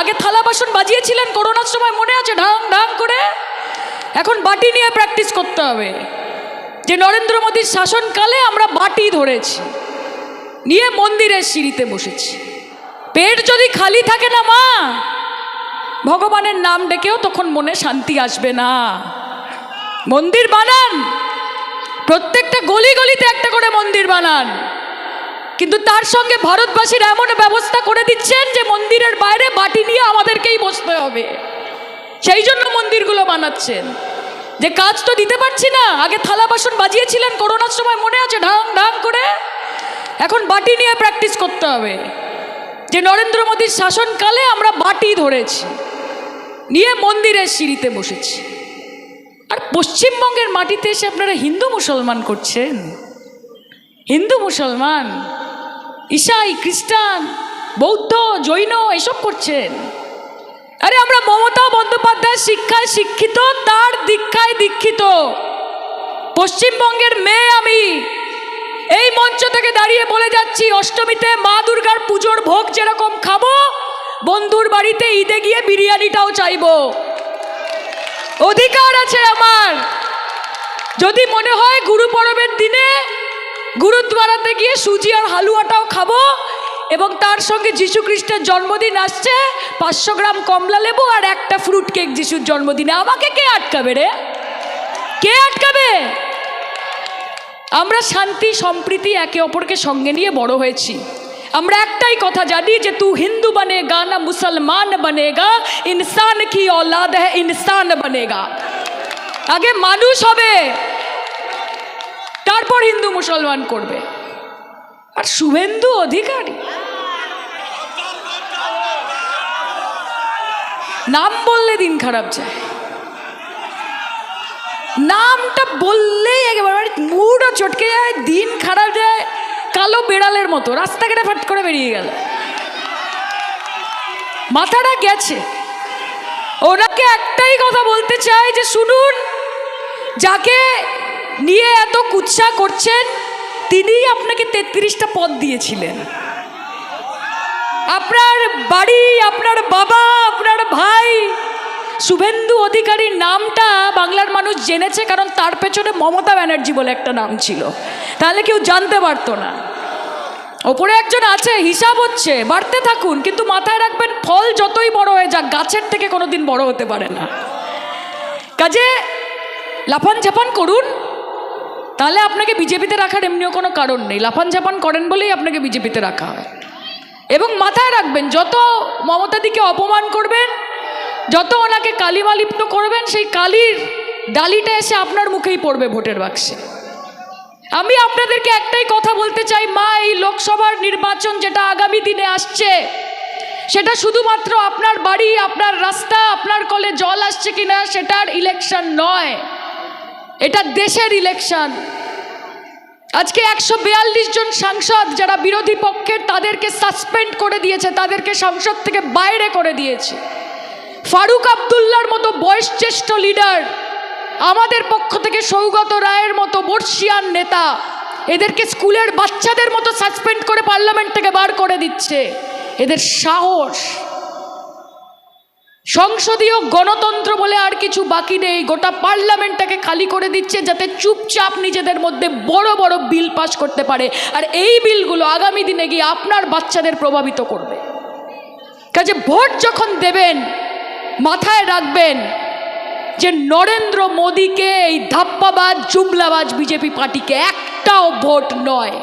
আগে থালা বাসন বাজিয়েছিলেন, করোনার সময় মনে আছে ঢাং ঢাং করে? এখন বাটি নিয়ে প্র্যাকটিস করতে হবে। যে নরেন্দ্র মোদীর শাসনকালে আমরা বাটি ধরেছি, নিয়ে মন্দিরের সিঁড়িতে বসেছি। পেট যদি খালি থাকে না মা, ভগবানের নাম ডেকেও তখন মনে শান্তি আসবে না। মন্দির বানান, প্রত্যেকটা গলি গলিতে একটা করে মন্দির বানান। কিন্তু তার সঙ্গে ভারতবাসীর এমন ব্যবস্থা করে দিচ্ছেন যে মন্দিরের বাইরে বাটি নিয়ে আমাদেরকেই বসতে হবে। সেই জন্য মন্দিরগুলো বানাচ্ছেন। যে কাজ তো দিতে পারছি না। আগে থালা বাসন বাজিয়েছিলেন, করোনার সময় মনে আছে? ঢাং ঢাং করে? এখন বাটি নিয়ে প্র্যাকটিস করতে হবে। যে নরেন্দ্র মোদীর শাসনকালে আমরা বাটি ধরেছি। নিয়ে মন্দিরের সিঁড়িতে বসেছি। আর পশ্চিমবঙ্গের মাটিতে এসে আপনারা হিন্দু মুসলমান করছেন? হিন্দু মুসলমান? ঈসাই খ্রিস্টান, বৌদ্ধ, জৈন এসব করছেন। আরে, আমরা মমতা বন্দ্যোপাধ্যায় শিক্ষায় শিক্ষিত, তার দীক্ষায় দীক্ষিত। পশ্চিমবঙ্গের মেয়ে আমি। এই মঞ্চ থেকে দাঁড়িয়ে বলে যাচ্ছি, অষ্টমীতে মা দুর্গার পুজোর ভোগ যেরকম খাব, বন্ধুর বাড়িতে ঈদে গিয়ে বিরিয়ানিটাও চাইব। অধিকার আছে আমার। যদি মনে হয় গুরু গুরুদ্বারাতে গিয়ে সুজি আর হালুয়াটাও খাবো এবং তার সঙ্গে যীশু খ্রিস্টের জন্মদিন আসছে পাঁচশো গ্রাম কমলা লেবু আর একটা ফ্রুট কেক যিশুর জন্মদিনে আমাকে কে আটকাবে রে কে আটকাবে আমরা শান্তি সম্প্রীতি একে অপরকে সঙ্গে নিয়ে বড় হয়েছি আমরা একটাই কথা জানি যে তু হিন্দু বনেগা না মুসলমান বনেগা ইনসান কি औलाद है ইনসান বনেগা আগে মানুষ হবে তারপর হিন্দু মুসলমান করবে আর শুভেন্দু অধিকারী। নাম বললে দিন খারাপ যায়। নামটা বললেই একেবারে মুডও চটকে যায়, দিন খারাপ যায়, কালো বেড়ালের মতো। রাস্তা রাস্তাঘাটে ফাট করে বেরিয়ে গেল। মাথাটা গেছে। ওনাকে একটাই কথা বলতে চাই যে শুনুন, যাকে নিয়ে এত কুৎসা করছেন তিনিই আপনাকে তেত্রিশটা পদ দিয়েছিলেন। আপনার বাড়ি, আপনার বাবা, আপনার ভাই, শুভেন্দু অধিকারীর নামটা বাংলার মানুষ জেনেছে কারণ তার পেছনে মমতা ব্যানার্জি বলে একটা নাম ছিল। তাহলে কেউ জানতে পারতো না। ওপরে একজন আছে, হিসাব হচ্ছে, বাড়তে থাকুন, কিন্তু মাথায় রাখবেন ফল যতই বড় হয়ে যাক, গাছের থেকে কোনো দিন বড় হতে পারে না। কাজে লাফান ঝাপান করুন তাহলে আপনাকে বিজেপিতে রাখার এমনিও কোনো কারণ নেই। লাফান ঝাপান করেন বলেই আপনাকে বিজেপিতে রাখা হয়। এবং মাথায় রাখবেন, যত মমতাদিকে অপমান করবেন, যত ওনাকে কালিমালিপ্ত করবেন, সেই কালির ডালিটা এসে আপনার মুখেই পড়বে ভোটের বাক্সে। আমি আপনাদেরকে একটাই কথা বলতে চাই, মা, এই লোকসভার নির্বাচন যেটা আগামী দিনে আসছে, সেটা শুধুমাত্র আপনার বাড়ি, আপনার রাস্তা, আপনার কলে জল আসছে কিনা, সেটার ইলেকশন নয়। এটা দেশের ইলেকশন আজকে একশো বিয়াল্লিশ জন সাংসদ যারা বিরোধী পক্ষের, তাদেরকে সাসপেন্ড করে দিয়েছে, তাদেরকে সংসদ থেকে বাইরে করে দিয়েছে। ফারুক আবদুল্লার মতো বয়সজ্যেষ্ঠ লিডার আমাদের পক্ষ থেকে সৌগত রায়ের মতো বর্ষিয়ান নেতা, এদেরকে স্কুলের বাচ্চাদের মতো সাসপেন্ড করে পার্লামেন্ট থেকে বার করে দিচ্ছে। এদের সাহস। সংসদীয় গণতন্ত্র বলে আর কিছু বাকি নেই। গোটা পার্লামেন্টটাকে খালি করে দিচ্ছে যাতে চুপচাপ নিজেদের মধ্যে বড় বড় বিল পাস করতে পারে। আর এই বিলগুলো আগামী দিনে গিয়ে আপনার বাচ্চাদের প্রভাবিত করবে। কাজে ভোট যখন দেবেন, মাথায় রাখবেন যে নরেন্দ্র মোদীকে এই ধাপ্পাবাজ, জুমলাবাজ বিজেপি পার্টিকে একটাও ভোট নয়।